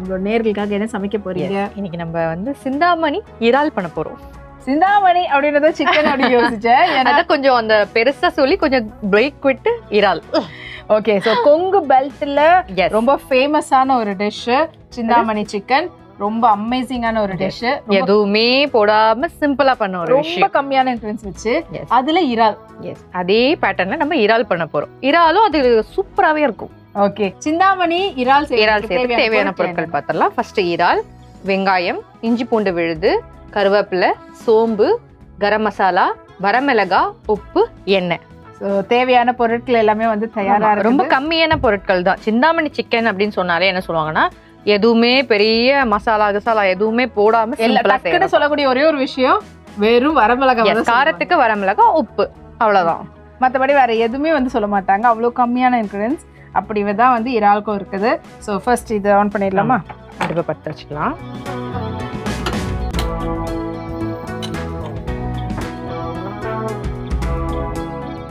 நம்மளோட நேர்களுக்காக என்ன சமைக்க போறீங்க? இன்னைக்கு நம்ம வந்து சிந்தாமணி இறால் பண்ண போறோம். சிந்தாமணி அப்படின்றத சிக்கன் அப்படி யோசிச்சேன். ஏன்னா அத கொஞ்சம் அந்த பெருசா சொல்லி கொஞ்சம் பிரேக் விட்டு இறால். ஓகே ஸோ கொங்கு பெல்ட்ல. ரொம்ப ஃபேமஸான ஒரு டிஷ் சிந்தாமணி சிக்கன் ரொம்ப அமேசிங்கான ஒரு டிஷ் எதுவுமே போடாம சிம்பிளா பண்ண ஒரு ரொம்ப கம்மியான இன்க்ரீடியன்ஸ் வச்சு. அதுல இறால். எஸ் அதே பேட்டர்ன்ல நம்ம இறால் பண்ண போறோம். இறாலும் அது சூப்பராவே இருக்கும். ஓகே. சிந்தாமணி இறால் இறால் சேர்த்து தேவையான பொருட்கள் பார்த்தரலாம் ஃபர்ஸ்ட் இறால் வெங்காயம் இஞ்சி பூண்டு விழுது கருவேப்பிலை சோம்பு கரம் மசாலா வரமிளகா உப்பு எண்ணெய். தேவையான பொருட்கள் எல்லாமே வந்து தயாரா ஆமா, இருக்கு ரொம்ப கம்மியான பொருட்கள் தான். சிந்தாமணி சிக்கன் அப்படின்னு சொன்னாலே என்ன சொல்லுவாங்கன்னா எதுவுமே பெரிய மசாலா கசாலா எதுவுமே போடாம சொல்லக்கூடிய ஒரே ஒரு விஷயம் வெறும் வரமிளகா காரத்துக்கு வரமிளகா உப்பு. அவ்வளவுதான். மற்றபடி வேற எதுவுமே வந்து சொல்ல மாட்டாங்க. அவ்வளோ கம்மியான இன்க்ரீடியன்ஸ் அப்படி தான் வந்து இறால்கோ இருக்குது. ஸோ ஃபர்ஸ்ட் இதை ஆன் பண்ணிடலாமா? அடுப்பை பற்ற வச்சுக்கலாம்.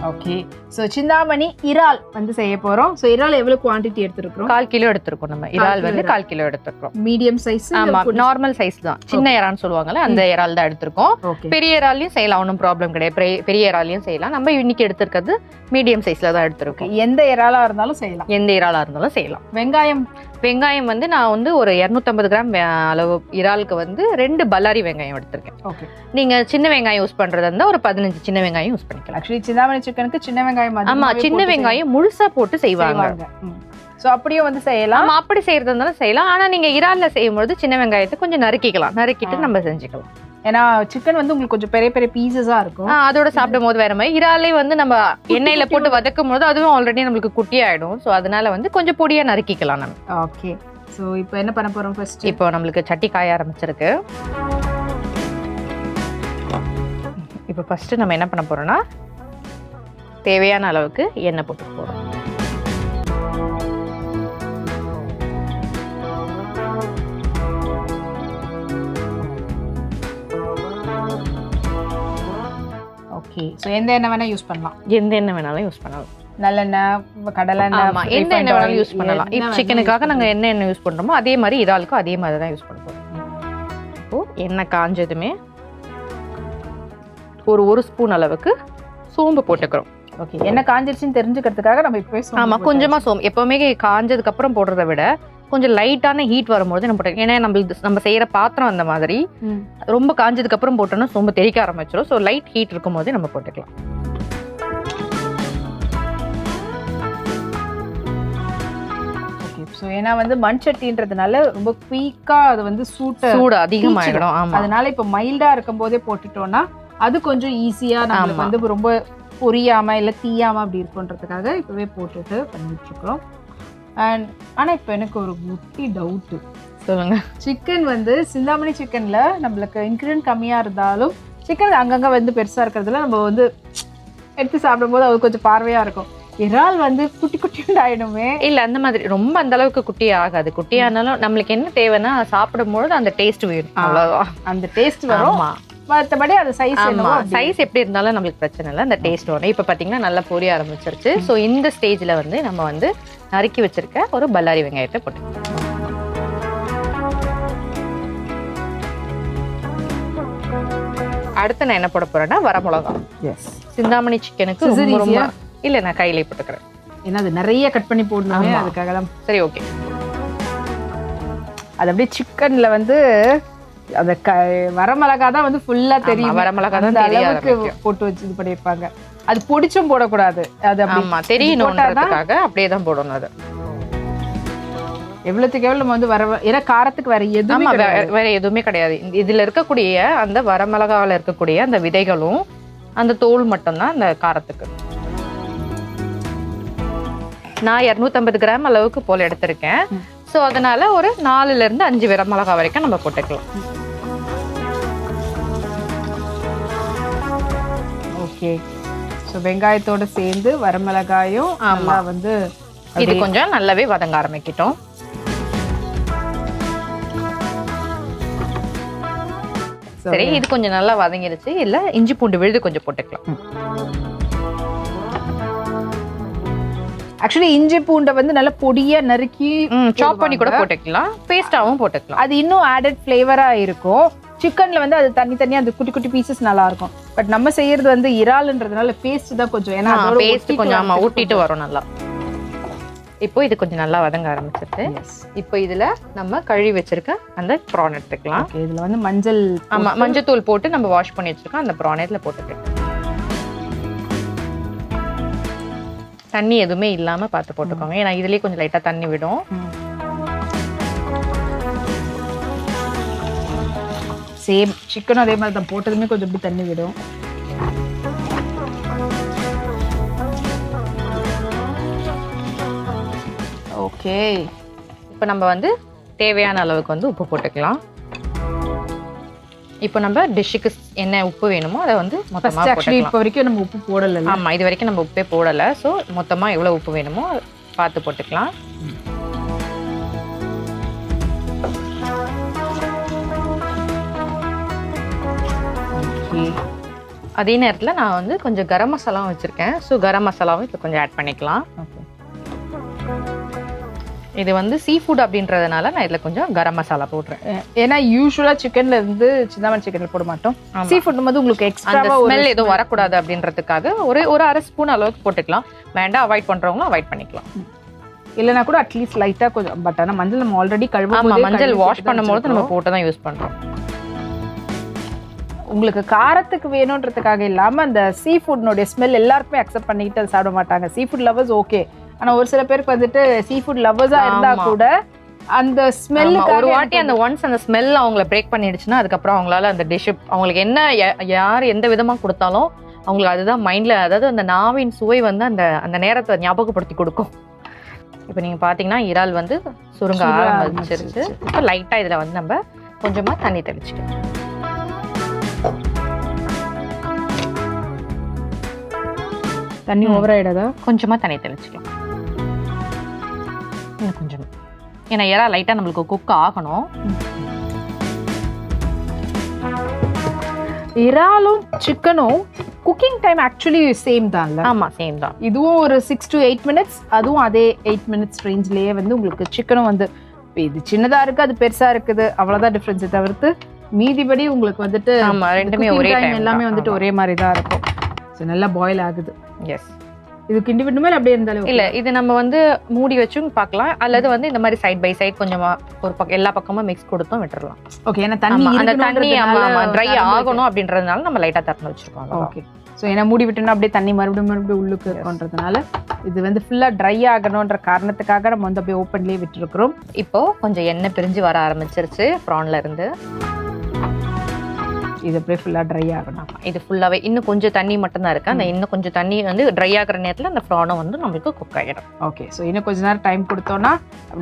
ஓகே ஸோ சிந்தாமணி இறால் வந்து செய்ய போறோம். ஸோ இறால் எவ்வளவு குவாண்டிட்டி எடுத்திருக்கிறோம்? கால் கிலோ எடுத்திருக்கோம் நம்ம. இறால் வந்து. கால் கிலோ எடுத்திருக்கோம் மீடியம் சைஸ் ஆமா நார்மல் சைஸ் தான். சின்ன இறான்னு சொல்லுவாங்கல்ல அந்த இறால் தான் எடுத்திருக்கோம். பெரிய இறாலையும் செய்யலாம் ஒன்றும் ப்ராப்ளம் கிடையாது. பெரிய- இறாலையும் செய்யலாம். நம்ம இன்னைக்கு எடுத்திருக்கிறது மீடியம் சைஸ்ல தான் எடுத்திருக்கோம். எந்த இறாலா இருந்தாலும் செய்யலாம். எந்த இறாலா இருந்தாலும் செய்யலாம். வெங்காயம்? வெங்காயம் வந்து நான் வந்து ஒரு 250 கிராம் அளவு இறாலுக்கு வந்து ரெண்டு பல்லாரி வெங்காயம் எடுத்திருக்கேன். ஓகே நீங்க சின்ன வெங்காயம் யூஸ் பண்றதா இருந்தா ஒரு பதினஞ்சு சின்ன வெங்காயம் யூஸ் பண்ணிக்கலாம். ஆக்சுவலி சிந்தாமணி சிக்கனுக்கு சின்ன வெங்காயம் ஆமா சின்ன வெங்காயம் முழுசா போட்டு செய்வாங்க. ஸோ அப்படியே வந்து செய்யலாம். ஆமா அப்படி செய்யறதா இருந்தாலும் செய்யலாம். ஆனா நீங்க இறால்ல செய்யும்போது சின்ன வெங்காயத்தை கொஞ்சம் நறுக்கிக்கலாம். நறுக்கிட்டு. நம்ம செஞ்சுக்கலாம். ஏன்னா சிக்கன் வந்து உங்களுக்கு கொஞ்சம் பெரிய பெரிய பீசஸா இருக்கும். அதோட சாப்பிடும் போது வேற மாதிரி. இறாலே வந்து நம்ம எண்ணெயில போட்டு வதக்கும் போது அதுவும் ஆல்ரெடி நம்மளுக்கு குட்டி ஆயிடும். சோ அதனால வந்து கொஞ்சம் பொடியா நறுக்கிக்கலாம் நம்ம. ஓகே ஸோ இப்போ என்ன பண்ண போறோம் ஃபர்ஸ்ட் இப்போ நம்மளுக்கு சட்டி காய ஆரம்பிச்சிருக்கு. இப்போ ஃபர்ஸ்ட் நம்ம என்ன பண்ண போறோம்னா தேவையான அளவுக்கு எண்ணெய் போட்டு போறோம். ஓகே ஸோ எந்த எண்ணெய் வேணா யூஸ் பண்ணலாம். எந்த எண்ணெய் வேணாலும் யூஸ் பண்ணலாம். நல்லெண்ணெய் கடலெண்ணெய் எந்த எண்ணெய் வேணாலும் யூஸ் பண்ணலாம். இப்போ சிக்கனுக்காக நாங்க என்ன எண்ணெய் யூஸ் பண்றோமோ அதே மாதிரி இறாலுக்கும் அதே மாதிரி தான் யூஸ் பண்ண போறோம். இப்போ எண்ணெய் காஞ்சதுமே ஒரு ஒரு ஸ்பூன் அளவுக்கு சோம்பு போட்டுக்கிறோம். ஓகே என்ன காஞ்சிருச்சுன்னு தெரிஞ்சுக்கிறதுக்காக நம்ம இப்போ ஆமா கொஞ்சமா சோம்பு. எப்பவுமே காஞ்சதுக்கு அப்புறம் போடுறத விட கொஞ்சம் லைட்டான ஹீட் வரும்போது நம்ம ஏன்னா நம்மளுக்கு நம்ம செய்யற பாத்திரம் அந்த மாதிரி ரொம்ப காஞ்சதுக்கு அப்புறம் போட்டோம்னா சோம்பு தெறிக்க ஆரம்பிச்சிடும் ஸோ லைட் ஹீட் இருக்கும் போதே நம்ம போட்டுக்கலாம். ஓகே ஸோ ஏன்னா வந்து மண் சட்டின்றதுனால ரொம்ப குயிக்கா அது வந்து சூட்ட சூடு அதிகமாயிடும். ஆமா. அதனால இப்போ மைல்டா இருக்கும் போதே போட்டுட்டோம்னா அது கொஞ்சம் ஈஸியா நம்மளுக்கு. வந்து ரொம்ப பொரியாம இல்ல தீயாம அப்படி இருக்குன்றதுக்காக இப்பவே போட்டுட்டு பண்ணிட்டு இருக்கோம் அண்ட் ஆனா இப்போ எனக்கு ஒரு குட்டி டவுட் சொல்லுங்க. சிக்கன் வந்து சிந்தாமணி சிக்கன்ல நம்மளுக்கு இன்க்ரீடியன்ட் கம்மியா இருந்தாலும் சிக்கன் அங்கங்க வந்து பெருசா இருக்கிறதுல நம்ம வந்து எடுத்து சாப்பிடும்போது அது கொஞ்சம் பார்வையா இருக்கும். இறால் வந்து குட்டி குட்டி ஆயிடுமே. இல்ல அந்த மாதிரி ரொம்ப அந்த அளவுக்கு குட்டி ஆகாது. குட்டி ஆனாலும் நம்மளுக்கு என்ன தேவைன்னா சாப்பிடும்போது அந்த டேஸ்ட் வேணும். அந்த டேஸ்ட் வரும். மற்றபடி அது சைஸ் ஆமா சைஸ் எப்படி இருந்தாலும் நம்மளுக்கு பிரச்சனை இல்லை. அந்த டேஸ்ட் வரும் இப்போ பாத்தீங்கன்னா நல்லா பொரிய ஆரம்பிச்சிருச்சு. ஸோ இந்த ஸ்டேஜ்ல வந்து நம்ம வந்து நறுக்கி வச்சிருக்க ஒரு பல்லாரி வெங்காயத்தை போட்டு அடுத்து நான் என்ன போட போறேன்னா வரமிளகா. எஸ் சிந்தாமணி சிக்கனுக்கு ரொம்ப? இல்ல நான் கையிலே போட்டுக்கிறேன். ஏன்னா அது நிறைய கட் பண்ணி போடணுமே. அதுக்காக தான் சரி ஓகே அது அப்படியே சிக்கன்ல வந்து அந்த க வரமிளகா தான் வந்து ஃபுல்லா தெரியும். வரமிளகா தான் அளவுக்கு. போட்டு வச்சு இது பண்ணிருப்பாங்க அது பொடிச்சும் போடக்கூடாது. அது அப்படி ஆமா தெரியணுன்றதுக்காக அப்படியே தான் போடணும் அது. எவ்வளவுக்கு எவ்வளவு நம்ம வந்து வர ஏன்னா காரத்துக்கு வேற எதுவுமே வேற எதுவுமே கிடையாது. இதுல இருக்கக்கூடிய அந்த வரமிளகாவில் இருக்கக்கூடிய அந்த விதைகளும் அந்த தோல் மட்டும்தான் அந்த காரத்துக்கு. நான் 250 கிராம் அளவுக்கு போல எடுத்திருக்கேன். ஸோ அதனால ஒரு நாலுல இருந்து அஞ்சு வரமிளகா வரைக்கும் நம்ம போட்டுக்கலாம். ஓகே ஸோ வெங்காயத்தோட சேர்ந்து வரமிளகாயும் ஆமா. நல்லா வந்து இது கொஞ்சம் நல்லாவே வதங்க ஆரம்பிக்கிட்டோம். சரி இது கொஞ்சம் நல்லா வதங்கிருச்சு. இல்ல இஞ்சி பூண்டு விழுது கொஞ்சம் போட்டுக்கலாம். ஆக்சுவலி இஞ்சி பூண்டை வந்து நல்லா பொடியா நறுக்கி சாப் பண்ணி கூட போட்டுக்கலாம். பேஸ்டாவும் போட்டுக்கலாம். அது இன்னும் ஆடட் ஃப்ளேவரா இருக்கும். சிக்கன்ல வந்து அது தனி தனியா அந்த குட்டி குட்டி பீசஸ் நல்லா இருக்கும். பட் நம்ம செய்யறது வந்து இறால்ன்றதுனால பேஸ்ட் தான் கொஞ்சம். ஏன்னா பேஸ்ட் கொஞ்சம் ஆமா வரதுக்கு ஊட்டிட்டு வரும் நல்லா. இப்போ இது கொஞ்சம் நல்லா வதங்க ஆரம்பிச்சிருது Yes. இப்போ இதுல நம்ம கழுவி வச்சிருக்க அந்த ப்ரான் எடுத்துக்கலாம். இதுல வந்து மஞ்சள் ஆமா மஞ்சத்தூள் போட்டு நம்ம வாஷ் பண்ணி வச்சிருக்கோம். அந்த ப்ரான் இதுல போட்டுக்கலாம். தண்ணி எதுவுமே இல்லாம பார்த்து போட்டுக்கோங்க. ஏன்னா இதுலயே கொஞ்சம் லைட்டா தண்ணி விடும். சேம் சிக்கனும் அதே மாதிரி தான் போட்டதுமே கொஞ்சம் இப்படி தண்ணி விடும். ஓகே இப்போ நம்ம வந்து தேவையான அளவுக்கு வந்து உப்பு போட்டுக்கலாம். இப்போ நம்ம டிஷ்ஷுக்கு என்ன உப்பு வேணுமோ அதை வந்து மொத்தமா ஃபர்ஸ்ட் ஆக்சுவலி இப்போ வரைக்கும் நம்ம உப்பு போடல ஆமா இது வரைக்கும் நம்ம உப்பே போடல. ஸோ மொத்தமா எவ்வளவு உப்பு வேணுமோ பார்த்து போட்டுக்கலாம். அதே நேரத்துல நான் வந்து கொஞ்சம் கரம் மசாலாவும் வச்சிருக்கேன். ஸோ கரம் மசாலாவும் இப்போ கொஞ்சம் ஆட் பண்ணிக்கலாம். ஓகே இது வந்து சீ ஃபுட் அப்படின்றதுனால நான் இதுல கொஞ்சம் கரம் மசாலா போடுறேன். ஏன்னா யூஸ்வலா சிக்கன்ல இருந்து சிந்தாமணி சிக்கன்ல போட மாட்டோம். சீ ஃபுட் போது உங்களுக்கு ஒரு ஸ்மெல் எதுவும் வரக்கூடாது அப்படின்றதுக்காக ஒரு ஒரு அரை ஸ்பூன் அளவுக்கு போட்டுக்கலாம். வேண்டாம் அவாய்ட் பண்றவங்களும் அவாய்ட் பண்ணிக்கலாம். இல்லனா கூட அட்லீஸ்ட் லைட்டா கொஞ்சம் பட் ஆனா மஞ்சள் நம்ம ஆல்ரெடி கழுவும் மஞ்சள் வாஷ் பண்ணும்போது நம்ம. போட்டு தான் யூஸ் பண்றோம். உங்களுக்கு காரத்துக்கு வேணுன்றதுக்காக இல்லாம அந்த சீ ஃபுட்னுடைய ஸ்மெல் எல்லாருக்குமே அக்செப்ட் பண்ணிக்கிட்டு சாப்பிட மாட்டாங்க. சீ ஃபுட் லவர்ஸ் ஓகே ஆனா ஒரு சில பேருக்கு வந்துட்டு சீ ஃபுட் லவர்ஸா இருந்தா ஆமா. கூட அந்த ஸ்மெல்லுக்கு ஒரு வாட்டி அந்த ஒன்ஸ் அந்த ஸ்மெல் அவங்கள பிரேக் பண்ணிடுச்சுன்னா அதுக்கப்புறம் அவங்களால அந்த டிஷ் அவங்களுக்கு என்ன யார் எந்த விதமா கொடுத்தாலும் அவங்களுக்கு அதுதான் மைண்ட்ல அதாவது அந்த நாவின் சுவை வந்து அந்த அந்த நேரத்தை ஞாபகப்படுத்தி கொடுக்கும். இப்போ நீங்க பாத்தீங்கன்னா இறால் வந்து சுருங்க ஆரம்பிச்சிருச்சு. இப்போ லைட்டா இதுல வந்து நம்ம கொஞ்சமா தண்ணி தெளிச்சுக்கலாம். தண்ணி. ஓவர் ஆயிடாதா? கொஞ்சமா தண்ணி தெளிச்சுக்கலாம். ஏன்னா இறா லைட்டா நம்மளுக்கு குக் ஆகணும். இறாலும் சிக்கனும் குக்கிங் டைம் ஆக்சுவலி சேம் தான்ல. ஆமா சேம் தான். இதுவும் ஒரு சிக்ஸ் டு எயிட் மினிட்ஸ் அதுவும் அதே எயிட் மினிட்ஸ் ரேஞ்ச்லயே வந்து உங்களுக்கு சிக்கனும் வந்து இது சின்னதா இருக்கு அது பெருசா இருக்குது அவ்வளவுதான் டிஃபரன்ஸ் தவிர்த்து மீதிபடி உங்களுக்கு வந்துட்டு ஆமா ரெண்டுமே ஒரே டைம் எல்லாமே வந்துட்டு ஒரே மாதிரி தான் இருக்கும். ஸோ நல்லா பாயில் ஆகுது. எஸ் இது கிண்டி விட்டுமே அப்படியே இருந்தாலும் இல்ல இது நம்ம வந்து மூடி வச்சும் பார்க்கலாம் அல்லது வந்து இந்த மாதிரி சைட் பை சைட் கொஞ்சமா ஒரு பக்கம் எல்லா பக்கமும் மிக்ஸ் கொடுத்தும் விட்டுறலாம். ஓகே ஏன்னா தண்ணி அந்த தண்ணி ட்ரை ஆகணும் அப்படின்றதுனால நம்ம லைட்டா திறந்து வச்சிருக்கோம். ஓகே ஸோ ஏன்னா மூடி விட்டோம்னா அப்படியே தண்ணி மறுபடியும் மறுபடியும் உள்ளுக்கு இருக்குன்றதுனால இது வந்து ஃபுல்லா ட்ரை ஆகணுன்ற காரணத்துக்காக நம்ம வந்து அப்படியே ஓப்பன்லேயே விட்டுருக்குறோம். இப்போ கொஞ்சம் எண்ணெய் பிரிஞ்சு வர ஆரம்பிச்சிருச்சு ப்ரான்ல இருந்து. இது அப்படியே ஃபுல்லா ட்ரை ஆகணும். இது ஃபுல்லாவே இன்னும் கொஞ்சம் தண்ணி மட்டும் தான் இருக்கு. அந்த இன்னும் கொஞ்சம் தண்ணி வந்து ட்ரை ஆகுற நேரத்துல அந்த ப்ரானும் வந்து நம்மளுக்கு குக் ஆகிடும் ஓகே ஸோ இன்னும் கொஞ்ச நேரம் டைம் கொடுத்தோம்னா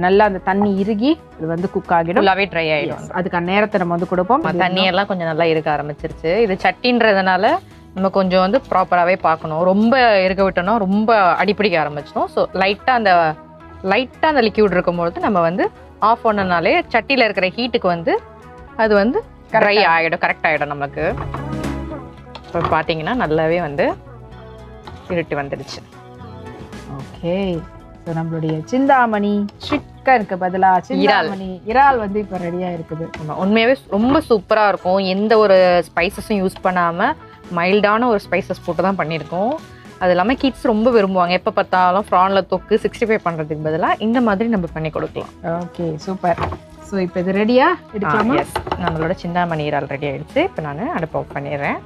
நல்லா அந்த தண்ணி இறுகி இது வந்து குக் ஆகிடும். ஃபுல்லாவே ட்ரை Yes, அதுக்கான நேரத்தை நம்ம வந்து கொடுப்போம். ஆமா, தண்ணி எல்லாம் கொஞ்சம் நல்லா இருக்க ஆரம்பிச்சிருச்சு. இது சட்டின்றதுனால நம்ம கொஞ்சம் வந்து ப்ராப்பராகவே பார்க்கணும். ரொம்ப இருக்க விட்டோம்னா ரொம்ப அடிப்பிடிக்க ஆரம்பிச்சிடும் ஸோ லைட்டாக அந்த லைட்டாக அந்த லிக்யூட் இருக்கும்பொழுது நம்ம வந்து ஆஃப் பண்ணனாலே சட்டியில் இருக்கிற ஹீட்டுக்கு வந்து அது வந்து ட்ரை ஆகிடும் கரெக்ட் ஆகிடும் நமக்கு இப்போ பார்த்தீங்கன்னா நல்லாவே வந்து இருட்டு வந்துடுச்சு. ஓகே ஸோ நம்மளுடைய சிந்தாமணி சிக்கனுக்கு பதிலா. சிந்தாமணி இறால் வந்து இப்போ ரெடியா இருக்குது. ஆமா, உண்மையாவே ரொம்ப சூப்பராக இருக்கும். எந்த ஒரு ஸ்பைசஸும் யூஸ் பண்ணாமல் மைல்டான ஒரு ஸ்பைசஸ் போட்டு தான் பண்ணியிருக்கோம். அது இல்லாமல் கிட்ஸ் ரொம்ப விரும்புவாங்க. எப்போ பார்த்தாலும் ஃப்ரானில் தொக்கு சிக்ஸ்டி ஃபைவ் பண்ணுறதுக்கு பதிலாக இந்த மாதிரி நம்ம பண்ணி கொடுக்கலாம். ஓகே சூப்பர் ஸோ இப்போ இது ரெடியா எடுக்கலாமா? நம்மளோட சிந்தாமணி இறால் ரெடி ஆயிடுச்சு. இப்போ நான் அடுப்பு ஆஃப் பண்ணிடுறேன்.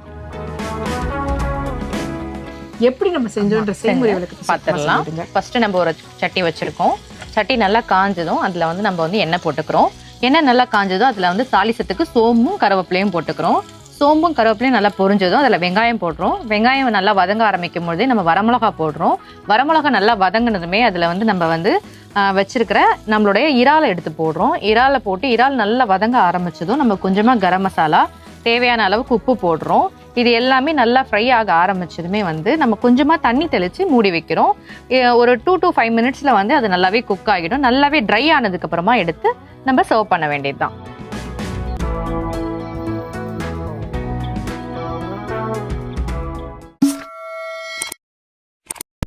எப்படி நம்ம செஞ்சோன்ற செய்முறை பார்த்துடலாம். ஃபர்ஸ்ட் நம்ம ஒரு சட்டி வச்சிருக்கோம். சட்டி நல்லா காஞ்சதும் அதில் வந்து நம்ம வந்து எண்ணெய் போட்டுக்கிறோம். எண்ணெய் நல்லா காஞ்சதும் அதில் வந்து தாளிசத்துக்கு சோம்பும் கருவேப்பிலையும் போட்டுக்கிறோம். சோம்பும் கருவேப்பிலையும் நல்லா பொரிஞ்சதும் அதில் வெங்காயம் போடுறோம். வெங்காயம் நல்லா வதங்க ஆரம்பிக்கும் பொழுதே நம்ம வரமிளகா போடுறோம். வரமிளகா நல்லா வதங்கினதுமே அதில் வந்து நம்ம வந்து வச்சிருக்கிற நம்மளுடைய இறாலை எடுத்து போடுறோம். இறாலை போட்டு இறால் நல்லா வதங்க ஆரம்பிச்சதும் நம்ம கொஞ்சமாக கரம் மசாலா தேவையான அளவுக்கு உப்பு போடுறோம். இது எல்லாமே நல்லா ஃப்ரை ஆக ஆரம்பிச்சதுமே வந்து நம்ம கொஞ்சமாக தண்ணி தெளித்து மூடி வைக்கிறோம். ஒரு டூ டு ஃபைவ் மினிட்ஸில் வந்து அது நல்லாவே குக் ஆகிடும். நல்லாவே ட்ரை ஆனதுக்கப்புறமா எடுத்து நம்ம சர்வ் பண்ண வேண்டியது தான்